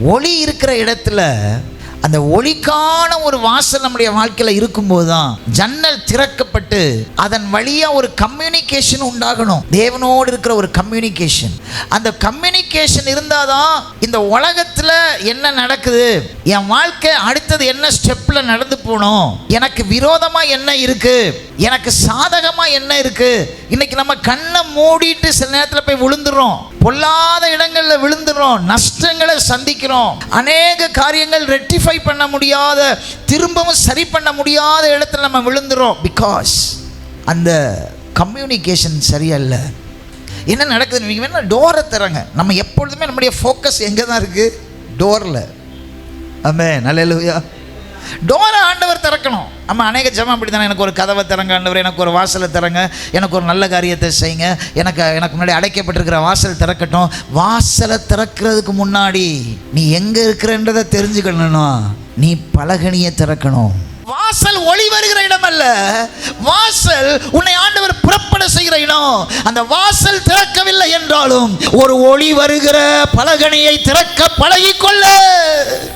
ஒளி இருக்கிற இடத்துல அந்த ஒளிக்கான ஒரு வாசல் நம்முடைய வாழ்க்கையில் இருக்கும்போது தான் ஜன்னல் திறக்கப்பட்டு அதன் வழியாக ஒரு கம்யூனிகேஷன் உண்டாகணும். தேவனோடு இருக்கிற ஒரு கம்யூனிகேஷன் அந்த கம்யூனிகேஷன் இருந்தால் தான் இந்த உலகத்தில் என்ன நடக்குது? என் வாழ்க்கை அடுத்தது என்ன ஸ்டெப்பில் நடந்து போகணும்? எனக்கு விரோதமாக என்ன இருக்குது எனக்கு சாதகமாக என்ன இருக்குது இன்னைக்கு நம்ம கண்ணை மூடிட்டு சில நேரத்தில் போய் விழுந்துடுறோம் பொல்லாத இடங்களில் விழுந்துடுறோம் நஷ்டம் சந்திக்கிறோம். அநேக காரியங்கள் ரெக்டிஃபை பண்ண முடியாத திரும்பவும் சரி பண்ண முடியாத இடத்துல நம்ம விழுந்துறோம். பிகாஸ் அந்த கம்யூனிகேஷன் சரியில்லை என்ன நடக்குது நீங்கள் வேணால் டோரை தரங்க நம்ம எப்பொழுதுமே நம்முடைய ஃபோக்கஸ் எங்கே தான் இருக்குது டோரில் ஆமே நல்ல டோரை ஆண்டவர் திறக்கணும். நம்ம அநேக ஜமம் அப்படி தானே எனக்கு ஒரு கதவை திறங்க ஆண்டவர் எனக்கு ஒரு வாசலை திறங்க எனக்கு ஒரு நல்ல காரியத்தை செய்யுங்க. எனக்கு எனக்கு முன்னாடி அடைக்கப்பட்டிருக்கிற வாசல் திறக்கட்டும். வாசலை திறக்கிறதுக்கு முன்னாடி நீ எங்கே இருக்கிறன்றதை தெரிஞ்சுக்கணும் நீ பலகனியை திறக்கணும். வாசல் ஒளி வருகிற இடம் அல்ல. வாசல் உன்னை ஆண்டவர் புறப்பட செய்கிற இடம். அந்த வாசல் திறக்கவில்லை என்றாலும் ஒரு ஒளி வருகிற பலகனியை திறக்க பழகிக்கொள்ள.